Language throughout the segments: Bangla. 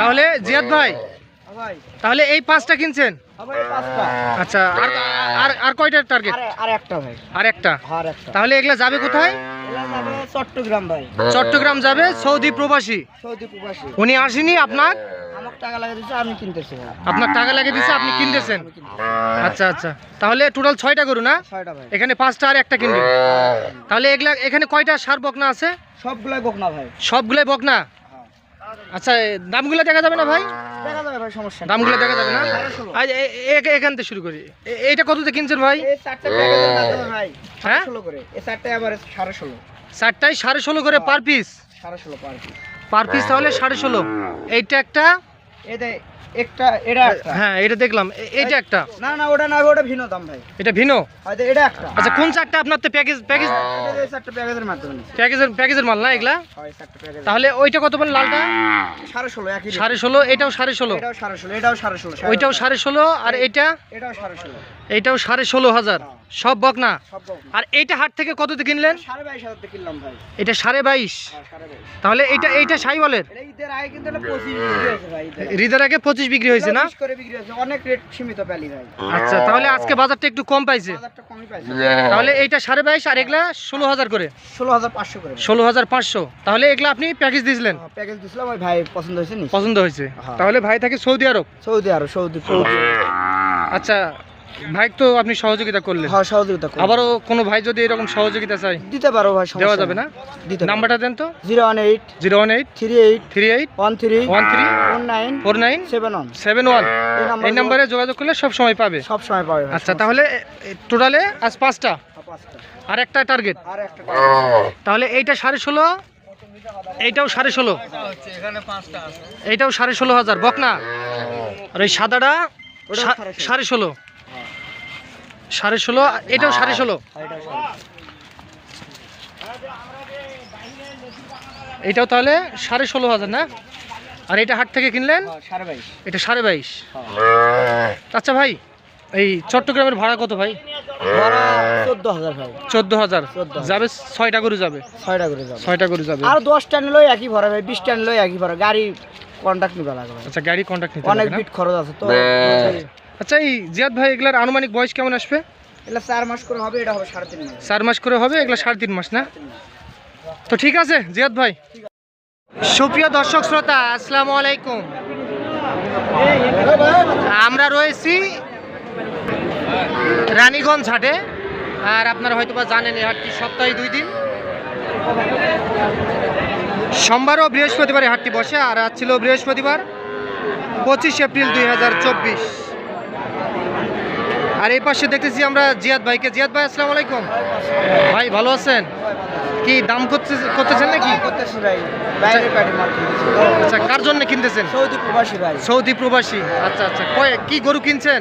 তাহলে জিয়াদ ভাই তাহলে এই পাঁচটা কিনছেন? আচ্ছা আর আর আর কয়টার টার্গেট আর একটা ভাই। আর একটা? তাহলে এগুলা যাবে কোথায়? চট্টগ্রাম ভাই। চট্টগ্রাম যাবে সৌদি প্রবাসী। সৌদি প্রবাসী। উনি আসেনি আপনার? দিচ্ছে আপনার টাকা লাগিয়ে দিছে আপনি কিনতেছেন? আচ্ছা আচ্ছা। তাহলে টোটাল ছয়টা গরু না? এখানে পাঁচটা আর একটা কিনবেন তাহলে এগুলা এখানে কয়টা সার বকনা আছে? সবগুলাই বক না ভাই। সবগুলাই বকনা? আচ্ছা দামগুলো দেখা যাবে না ভাই? দেখা যাবে ভাই সমস্যা দামগুলো দেখা যাবে না? ষোলো। আজ এ- এ- এখান থেকে শুরু করি। এ- এইটা কততে কিনছেন ভাই? হ্যাঁ? সাড়ে ষোলো করে। চারটায় সাড়ে ষোলো। করে পার পিস সাড়ে ষোলো পার পিস পার পিস তাহলে সাড়ে ষোলো। এইটা একটা? এতে একটা এটা একটা। হ্যাঁ এটা দেখলাম। এটা একটা। না না ওটা না ওটা ভিনো দাম ভাই। এটা ভিনো আচ্ছা এটা একটা। আচ্ছা কোন চারটা আপনার তো প্যাকেজ প্যাকেজ চারটা প্যাকেজের মাধ্যমে প্যাকেজের প্যাকেজের মাল না এগুলা? হয় তাহলে ওইটা কত বল লালটা? সাড়ে ষোলো একই। সাড়ে ষোলো এটাও সাড়ে ষোলো। এটাও সাড়ে ষোলো এটাও সাড়ে ষোলো ওইটাও সাড়ে ষোলো আর এইটা এটাও সাড়ে ষোলো। এইটাও সাড়ে ষোলো হাজার। সব বক না। আর এইটা হাট থেকে কততে কিনলেন? এটা সাড়ে বাইশ। হ্যাঁ, তাহলে এইটা এইটা সাইওয়ালের? এটা ঈদের আগে পঁচিশ বিক্রি হয়েছে ভাই ঈদের আগে। হৃদের আগে পঁচিশ বিক্রি হয়েছে না? বিশ করে বিক্রি হয়েছে অনেক রেট সীমিত আচ্ছা তাহলে আজকে বাজারটা একটু কম পাইছে। হাজারটা কমই পাইছে। তাহলে এইটা সাড়ে বাইশ আর এগুলা ষোলো হাজার করে। ষোলো হাজার পাঁচশো করে। ষোলো হাজার পাঁচশো। তাহলে এগুলা আপনি প্যাকেজ দিয়েছিলেন? প্যাকেজ দিছিলাম ওই ভাই পছন্দ হয়েছে পছন্দ হয়েছে। হ্যাঁ। তাহলে ভাই থাকে Saudi Arab. Saudi Arab Saudi Saudi আচ্ছা ভাই তো আপনি সহযোগিতা করলেন। হ্যাঁ সহযোগিতা করুন। আবারও কোনো ভাই যদি এরকম সহযোগিতা চাই দিতে পারো ভাই সমস্যা দেওয়া যাবে না? দিতে নাম্বারটা দেন তো। Zero one eight zero one eight three eight three eight one three one three nine four nine seven one. Seven one. এই নাম্বারে যোগাযোগ করলে সব সময় পাবে। সব সময় পাবে আচ্ছা তাহলে টোটালে আজ পাঁচটা। পাঁচটা। আর একটা টার্গেট। আর একটা তাহলে এইটা সাড়ে ষোলো এইটাও সাড়ে ষোলো। এইটাও সাড়ে ষোলো হাজার। বকনা। আর এই সাদাটা সাড়ে ষোলো। সাড়ে ষোলো এটাও সাড়ে ষোলো। এটাও তাহলে সাড়ে ষোলো হাজার না? আর এটা হাট থেকে কিনলেন? হ্যাঁ, এটা সাড়ে বাইশ। হ্যাঁ। আচ্ছা ভাই এই চট্টগ্রামের ভাড়া কত ভাই? চোদ্দ হাজার ভাই। চোদ্দ হাজার। 14,000 যাবে ছয়টা গরু যাবে। ছয়টা করে যাবে। ছয়টা গরু যাবে। আর নিলেও একই ভাড়া ভাই বিশটা নিলেও একই ভাড়া। গাড়ি কন্ট্যাক্ট নিবা লাগবে। আচ্ছা গাড়ি কন্ট্যাক্ট অনেক বিট খরচ আছে তো। আচ্ছা এই জিয়াদ ভাই এগুলার আনুমানিক বয়স কেমন আসবে? এটা চার মাস করে হবে এটা হবে সাড়ে তিন মাস। চার মাস করে হবে এগুলো সাড়ে তিন মাস না? তো ঠিক আছে জিয়াদ ভাই। সুপ্রিয় দর্শক শ্রোতা আসসালামু আলাইকুম। আমরা রয়েছি রানীগঞ্জ হাটে আর আপনারা হয়তো বা জানেন এই হাটটি সপ্তাহে দুই দিন। সোমবার ও বৃহস্পতিবার এই হাটটি বসে আর আজ ছিল বৃহস্পতিবার পঁচিশ এপ্রিল দুই হাজার চব্বিশ। আর এই পাশে দেখতেছি আমরা জিয়াদ ভাইকে। জিয়াদ ভাই আসসালামু আলাইকুম। ভাই ভালো আছেন? কি দাম করতে করতেছেন নাকি? আচ্ছা কার জন্য কিনতেছেন? সৌদি প্রবাসী ভাই। সৌদি প্রবাসী। আচ্ছা আচ্ছা। কয় কি গরু কিনছেন?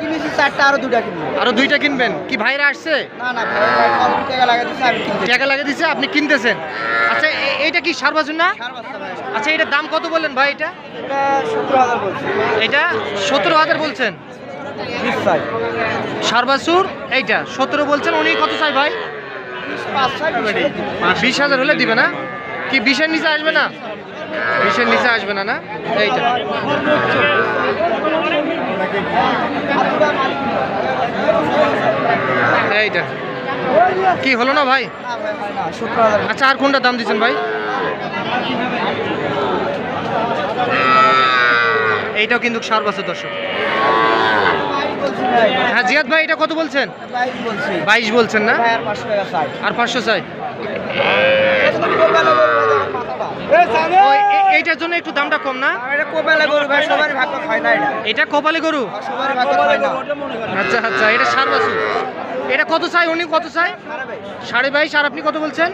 কিনেছি চারটা আরও দুটা কিনবো। আরও দুইটা কিনবেন? কি ভাইরা আসছে? না না ভাই ভাই টাকা লাগা দিচ্ছে আমি কিনতে টাকা লাগিয়ে দিছে আপনি কিনতেছেন? আচ্ছা এইটা কি সার বাজুন না? আচ্ছা এটার দাম কত বললেন ভাই এটা? এটা সতেরো হাজার এটা সতেরো হাজার বলছেন? বিশ চাই। সার বাছুর এইটা সতেরো বলছেন উনি কত চাই ভাই? বিশ হাজার হলে দিবে না? কি বিশের নিচে আসবে না? বিশের নিচে আসবে না না? এইটা। এইটা। কি হলো না ভাই? আচ্ছা আর কোনটা দাম দিচ্ছেন ভাই? এইটাও কিন্তু সার বছর দর্শক। হ্যাঁ জিয়াদ ভাই, এটা কত বলছেন? বাইশ বলছেন না? আর পাঁচশো চাই এইটার জন্য একটু দামটা কম না? এটা কোপালে গরু? আচ্ছা আচ্ছা এটা সার বাছুর। এটা কত চাই উনি? কত চাই? সাড়ে বাইশ, আর আপনি কত বলছেন?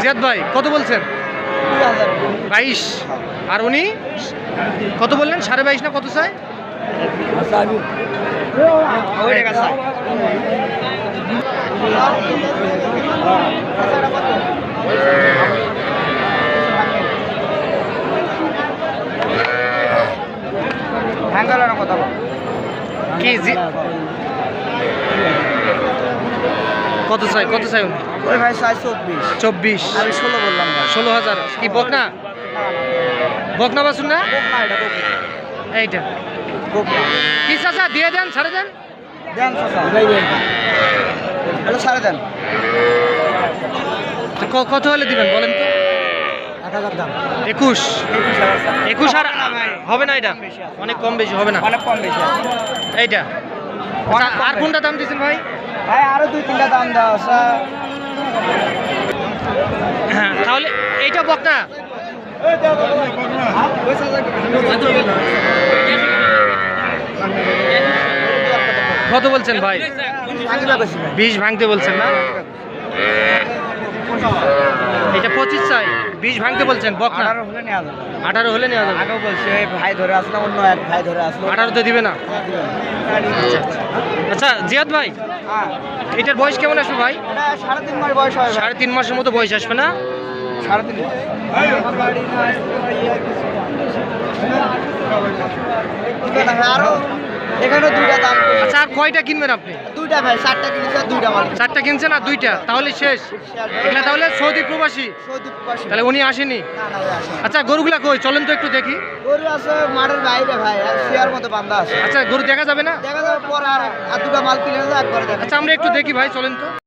জিয়াদ ভাই, কত বলছেন? বাইশ। আর উনি? কত বললেন? সাড়ে বাইশ না কত চাই চাই কথা বল। কি কত চাই কত চাই উনি? ওই ভাই চাই চব্বিশ। চব্বিশ। আমি ষোলো বললাম ভাই। ষোলো হাজার। কি বকনা? বকনা বাসুন না। এইটা। কি চাচা দিয়ে দেন ছাড়ে দেন। দেন চাচা। সাড়ে দেন। কত হলে দিবেন বলেন তো? একুশ। একুশ আর হবে না এটা? অনেক কম বেশি হবে না? অনেক কম বেশি এইটা। আর কোনটা দাম দিয়েছেন ভাই? ভাই আরও দুই তিনটা দাম দেওয়া হ্যাঁ তাহলে এইটা বকনা কত বলছেন ভাই? ভাই। বিষ ভাঙতে বলছেন না? এটা পঁচিশ চাই। বিষ ভাঙতে বলছেন বকনা আঠারো হলে নেওয়া যাবে। আঠারো হলে নেওয়া যাবে। আগেও বলছি ওই ভাই ধরে আসলো অন্য এক ভাই ধরে আসলো। আঠারোতে দিবে না। আচ্ছা জিয়াদ ভাই হ্যাঁ। এটার বয়স কেমন আসবে ভাই? সাড়ে তিন মাস বয়স হয় সাড়ে তিন মাসের মতো বয়স আসবে না? সাড়ে তিন আরও এখানে। আচ্ছা আর কয়টা কিনবেন আপনি? দুইটা ভাই চারটা কিনেছে আর দুইটা মাল। চারটা কিনছেন আর দুইটা? তাহলে শেষ। এগুলা তাহলে সৌদি প্রবাসী? সৌদি প্রবাসী। তাহলে উনি আসেনি। আচ্ছা গরুগুলা কই? চলেন তো একটু দেখি। গরু আছে মাঠের বাইরে ভাই আর মতো বান্ধা আছে। আচ্ছা গরু দেখা যাবে না? দেখা যাবে পরে আর দুটা মাল কিনে একবার আচ্ছা আমরা একটু দেখি ভাই চলেন তো।